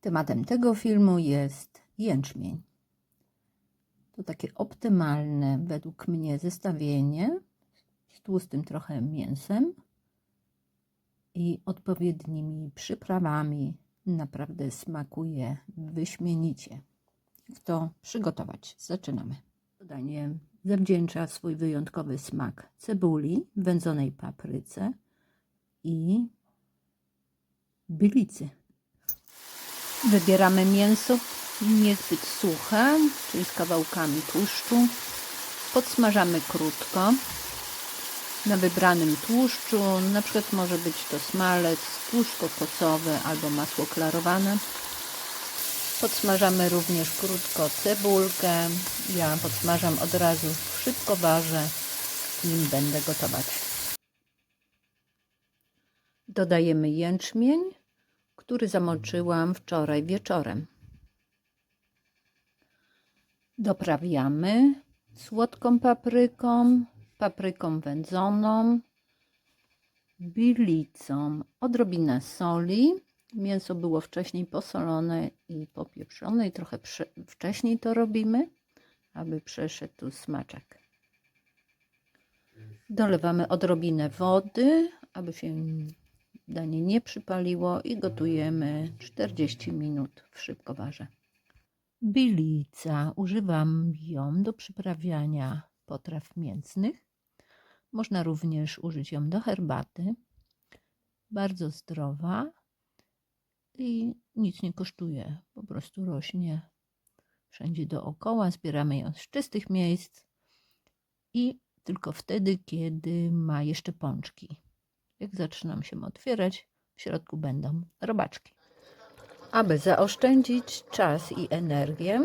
Tematem tego filmu jest jęczmień. To takie optymalne według mnie zestawienie z tłustym trochę mięsem i odpowiednimi przyprawami. Naprawdę smakuje wyśmienicie. Jak to przygotować? Zaczynamy. Dodanie zawdzięcza swój wyjątkowy smak cebuli, wędzonej papryce i bylicy. Wybieramy mięso niezbyt suche, czyli z kawałkami tłuszczu. Podsmażamy krótko na wybranym tłuszczu. Na przykład może być to smalec, tłuszcz kokosowy albo masło klarowane. Podsmażamy również krótko cebulkę. Ja podsmażam od razu w szybkowarze, nim będę gotować. Dodajemy jęczmień, który zamoczyłam wczoraj wieczorem. Doprawiamy słodką papryką, papryką wędzoną, bilicą, odrobinę soli. Mięso było wcześniej posolone i popieprzone i trochę wcześniej to robimy, aby przeszedł tu smaczek. Dolewamy odrobinę wody, aby się danie nie przypaliło i gotujemy 40 minut w szybkowarze. Bilica. Używam ją do przyprawiania potraw mięsnych. Można również użyć ją do herbaty. Bardzo zdrowa i nic nie kosztuje. Po prostu rośnie wszędzie dookoła. Zbieramy ją z czystych miejsc i tylko wtedy, kiedy ma jeszcze pączki. Jak zaczynam się otwierać, w środku będą robaczki. Aby zaoszczędzić czas i energię,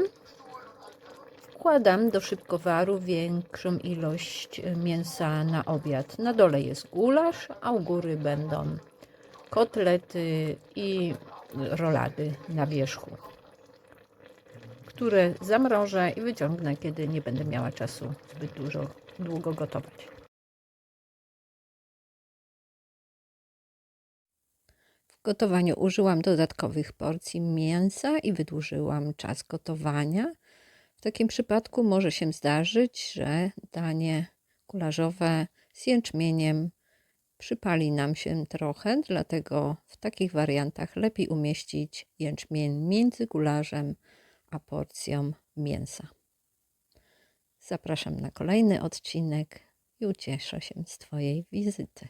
wkładam do szybkowaru większą ilość mięsa na obiad. Na dole jest gulasz, a u góry będą kotlety i rolady na wierzchu, które zamrożę i wyciągnę, kiedy nie będę miała czasu zbyt dużo, długo gotować. Gotowaniu użyłam dodatkowych porcji mięsa i wydłużyłam czas gotowania. W takim przypadku może się zdarzyć, że danie kularzowe z jęczmieniem przypali nam się trochę, dlatego w takich wariantach lepiej umieścić jęczmień między gularzem a porcją mięsa. Zapraszam na kolejny odcinek i ucieszę się z Twojej wizyty.